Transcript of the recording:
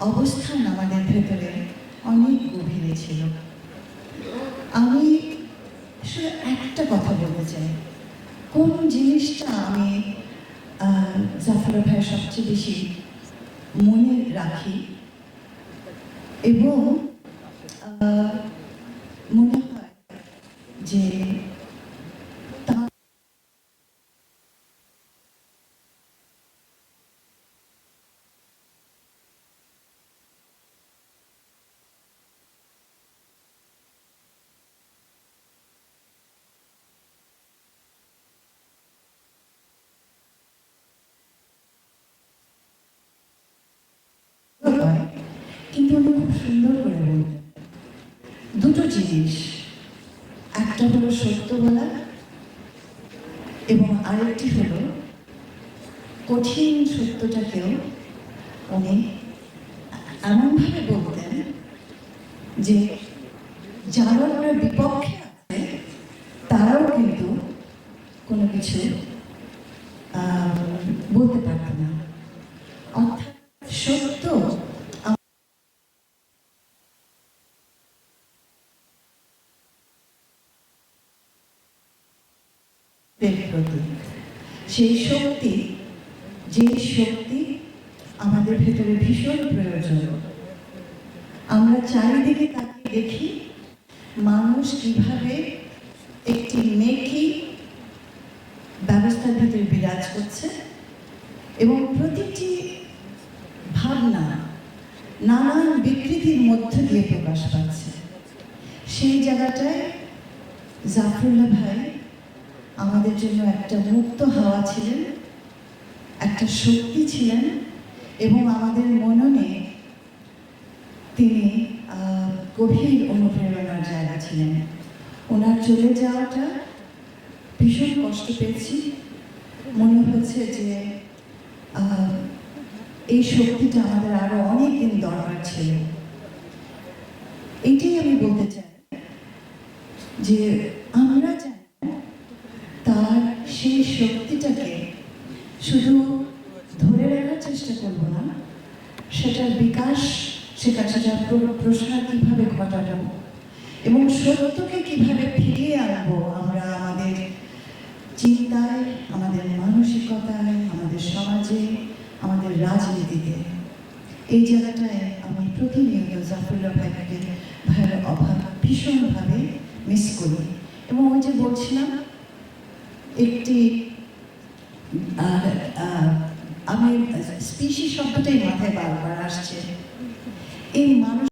অবস্থান আমাদের ভেতরে অনেক গভীরে ছিল। আমি শুধু একটা কথা বলতে চাই। কোন জিনিসটা আমি জাফর ভাইয়ের সবচেয়ে বেশি মনে রাখি? এবং আহ, মনে হয় যে তার হয় কিন্তু উনি খুব সুন্দর করে বলতেন দুটো জিনিস। একটা হলো সত্য বলা এবং আরেকটি হলো কঠিন সত্যটাকেও উনি এমনভাবে বলতেন যে, যারা ওনার বিপক্ষে আছে, তারাও কিন্তু কোনো কিছু বলতে পারত না। অর্থাৎ সত্য আমাদের সেই শক্তি যে শক্তি আমাদের ভেতরে ভীষণ প্রয়োজন। আমরা চারিদিকে তাকিয়ে দেখি মানুষ কীভাবে একটি মেকি ব্যবস্থার ভিতরে বিরাজ করছে এবং প্রতিটি ভাবনা নানান বিকৃতির মধ্য দিয়ে প্রকাশ পাচ্ছে। সেই জায়গাটায় জাফরুল্লাহ ভাই আমাদের জন্য একটা মুক্ত হাওয়া ছিলেন, একটা শক্তি ছিলেন, এবং আমাদের মননে তিনি গভীর অনুপ্রেরণার জায়গা ছিলেন। ওনার চলে যাওয়াটা ভীষণ কষ্ট পেয়েছি। মনে হচ্ছে যে এই শক্তিটা আমাদের আরও অনেক দিন দরকার ছিল। এইটাই আমি বলতে চাই যে সেই শক্তিটাকে শুধু ধরে রাখার চেষ্টা করব না, সেটার বিকাশ, সেটার প্র- প্রসার কীভাবে ঘটানো এবং সত্যকে কীভাবে ফিরিয়ে আনব আমরা আমাদের চিন্তায়, আমাদের মানসিকতায়, আমাদের সমাজে, আমাদের রাজনীতিতে। এই জায়গাটায় আমি প্রতিনিয়ত জাফরুল্লাহ ভাইকে ভাইয়ের অভাব ভীষণভাবে মিস করি। এবং ওই যে বলছিলাম একটি আমি স্পিসি শব্দটাই মাথায় বারবার আসছে। এই মানুষ